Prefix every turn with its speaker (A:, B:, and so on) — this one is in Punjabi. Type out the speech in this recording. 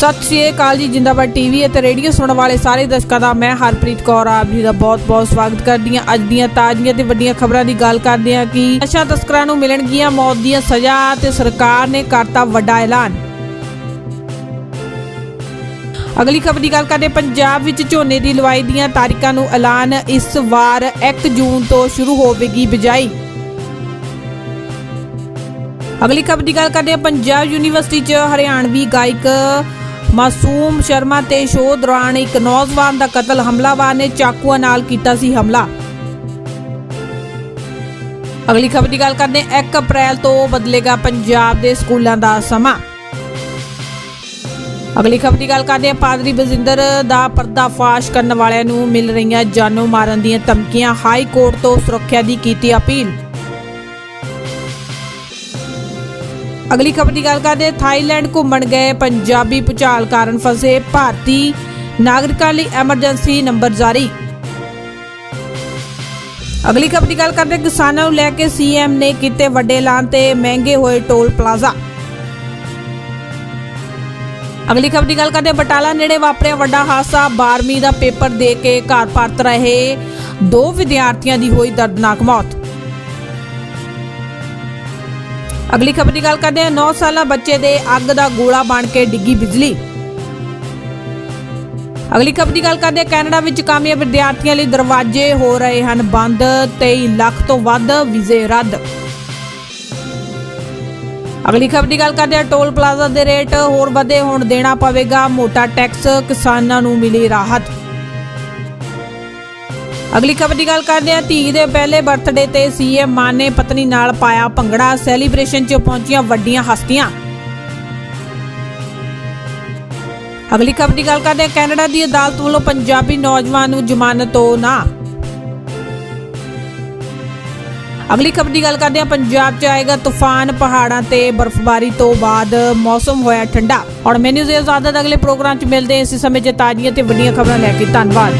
A: ਸਤਿ ਸ਼੍ਰੀ ਅਕਾਲ ਜੀ, ਜਿੰਦਾਬਾਦ ਟੀਵੀ ਅਤੇ ਰੇਡੀਓ ਸੁਣਨ ਵਾਲੇ ਸਾਰੇ ਦਰਸ਼ਕਾਂ ਦਾ, ਮੈਂ ਹਰਪ੍ਰੀਤ ਕੌਰ, ਆਪ ਜੀ ਦਾ ਬਹੁਤ-ਬਹੁਤ ਸਵਾਗਤ ਕਰਦੀ ਹਾਂ ਅੱਜ ਦੀਆਂ ਤਾਜ਼ੀਆਂ ਤੇ ਵੱਡੀਆਂ ਖਬਰਾਂ ਦੀ ਗੱਲ ਕਰਦੇ ਹਾਂ ਕਿ ਨਸ਼ਾ ਤਸਕਰਾਂ ਨੂੰ ਮਿਲਣਗੀਆਂ ਮੌਤ ਦੀਆਂ ਸਜ਼ਾ ਤੇ ਸਰਕਾਰ ਨੇ ਕਰਤਾ ਵੱਡਾ ਐਲਾਨ। ਅਗਲੀ ਖਬਰ ਦੀ ਗੱਲ ਕਰਦੇ ਪੰਜਾਬ ਵਿੱਚ ਝੋਨੇ ਦੀ ਲਵਾਈ ਦੀਆਂ ਤਾਰੀਖਾਂ ਨੂੰ ਐਲਾਨ ਇਸ ਵਾਰ 1 ਜੂਨ ਤੋਂ ਸ਼ੁਰੂ ਹੋਵੇਗੀ ਬਿਜਾਈ। ਅਗਲੀ ਖਬਰ ਦੀ ਗੱਲ ਕਰਦੇ ਹਾਂ। ਪੰਜਾਬ ਯੂਨੀਵਰਸਿਟੀ 'ਚ ਹਰਿਆਣਵੀ ਗਾਇਕ ਮਾਸੂਮ ਸ਼ਰਮਾ ਤੇ ਸ਼ੋਅ ਦੌਰਾਨ ਇੱਕ ਨੌਜਵਾਨ ਦਾ ਕਤਲ, ਹਮਲਾਵਰ ਨੇ ਚਾਕੂਆਂ ਨਾਲ ਕੀਤਾ ਸੀ ਹਮਲਾ। ਅਗਲੀ ਖਬਰ ਦੀ ਗੱਲ ਕਰਦੇ ਹਾਂ। 1 ਅਪ੍ਰੈਲ ਤੋਂ ਬਦਲੇਗਾ ਪੰਜਾਬ ਦੇ ਸਕੂਲਾਂ ਦਾ ਸਮਾਂ। ਅਗਲੀ ਖਬਰ ਦੀ ਗੱਲ ਕਰਦੇ ਹਾਂ। ਪਾਦਰੀ ਬਜਿੰਦਰ ਦਾ ਪਰਦਾਫਾਸ਼ ਕਰਨ ਵਾਲਿਆਂ ਨੂੰ ਮਿਲ ਰਹੀਆਂ ਜਾਨੋਂ ਮਾਰਨ ਦੀਆਂ ਧਮਕੀਆਂ। ਹਾਈ ਕੋਰਟ ਤੋਂ ਸੁਰੱਖਿਆ ਦੀ ਕੀਤੀ ਅਪੀਲ। ਅਗਲੀ ਖਬਰ ਦੀ ਗੱਲ ਕਰਦੇ ਥਾਈਲੈਂਡ ਘੁੰਮਣ ਗਏ ਪੰਜਾਬੀ ਭੁਚਾਲ ਕਾਰਨ ਫਸੇ ਭਾਰਤੀ ਨਾਗਰਿਕਾਂ ਲਈ ਐਮਰਜੈਂਸੀ ਨੰਬਰ ਜਾਰੀ। ਅਗਲੀ ਖਬਰ ਦੀ ਗੱਲ ਕਰਦੇ ਕਿਸਾਨਾਂ ਨੂੰ ਲੈ ਕੇ ਸੀਐਮ ਨੇ ਕੀਤੇ ਵੱਡੇ ਐਲਾਨ ਤੇ ਮਹਿੰਗੇ ਹੋਏ ਟੋਲ ਪਲਾਜ਼ਾ। ਅਗਲੀ ਖਬਰ ਦੀ ਗੱਲ ਕਰਦੇ ਬਟਾਲਾ ਨੇੜੇ ਵਾਪਰਿਆ ਵੱਡਾ ਹਾਦਸਾ। 12ਵੀਂ ਦਾ ਪੇਪਰ ਦੇ ਕੇ ਘਰ ਪਰਤ ਰਹੇ ਦੋ ਵਿਦਿਆਰਥੀਆਂ ਦੀ ਹੋਈ ਦਰਦਨਾਕ ਮੌਤ। ਅਗਲੀ ਖਬਰ ਦੀ ਗੱਲ ਕਰਦੇ ਹਾਂ। 9 ਸਾਲਾ ਬੱਚੇ ਦੇ ਅੱਗ ਦਾ ਗੋਲਾ ਬਣ ਕੇ ਡਿੱਗੀ ਬਿਜਲੀ। ਅਗਲੀ ਖਬਰ ਦੀ ਗੱਲ ਕਰਦੇ ਹਾਂ। ਕੈਨੇਡਾ ਵਿੱਚ ਕਾਮਯਾਬ ਵਿਦਿਆਰਥੀਆਂ ਲਈ ਦਰਵਾਜ਼ੇ ਹੋ ਰਹੇ ਹਨ ਬੰਦ। 23 ਲੱਖ ਤੋਂ ਵੱਧ ਵੀਜ਼ੇ ਰੱਦ। ਅਗਲੀ ਖਬਰ ਦੀ ਗੱਲ ਕਰਦੇ ਹਾਂ। ਟੋਲ ਪਲਾਜ਼ਾ ਦੇ ਰੇਟ ਹੋਰ ਵਧੇ ਹੁਣ ਦੇਣਾ ਪਵੇਗਾ। ਮੋਟਾ ਟੈਕਸ ਕਿਸਾਨਾਂ ਨੂੰ ਮਿਲੀ ਰਾਹਤ। ਅਗਲੀ ਖਬਰ ਦੀ ਗੱਲ ਕਰਦੇ ਹਾਂ। ਧੀ ਦੇ ਪਹਿਲੇ ਬਰਥਡੇ ਤੇ ਸੀਐਮ ਮਾਨ ਨੇ ਪਤਨੀ ਨਾਲ ਪਾਇਆ ਭੰਗੜਾ। ਸੈਲੀਬ੍ਰੇਸ਼ਨ 'ਚ ਪਹੁੰਚੀਆਂ ਵੱਡੀਆਂ ਹਸਤੀਆਂ। ਅਗਲੀ ਖਬਰ ਦੀ ਗੱਲ ਕਰਦੇ ਹਾਂ। ਕੈਨੇਡਾ ਦੀ ਅਦਾਲਤ ਵੱਲੋਂ ਪੰਜਾਬੀ ਨੌਜਵਾਨ ਨੂੰ ਜ਼ਮਾਨਤ ਤੋਂ ਨਾ। ਅਗਲੀ ਖਬਰ ਦੀ ਗੱਲ ਕਰਦੇ ਹਾਂ। ਪੰਜਾਬ 'ਚ ਆਏਗਾ ਤੂਫਾਨ, ਪਹਾੜਾਂ ਤੇ ਬਰਫ਼ਬਾਰੀ ਤੋਂ ਬਾਅਦ ਮੌਸਮ ਹੋਇਆ ਠੰਡਾ। ਹੁਣ ਮੈਨੂੰ ਜੇ ਅਗਲੇ ਪ੍ਰੋਗਰਾਮ 'ਚ ਮਿਲਦੇ ਹਾਂ। ਇਸੇ ਸਮੇਂ 'ਚ ਤਾਜ਼ੀਆਂ ਤੇ ਵੱਡੀਆਂ ਖਬਰਾਂ ਲੈ ਕੇ ਧੰਨਵਾਦ।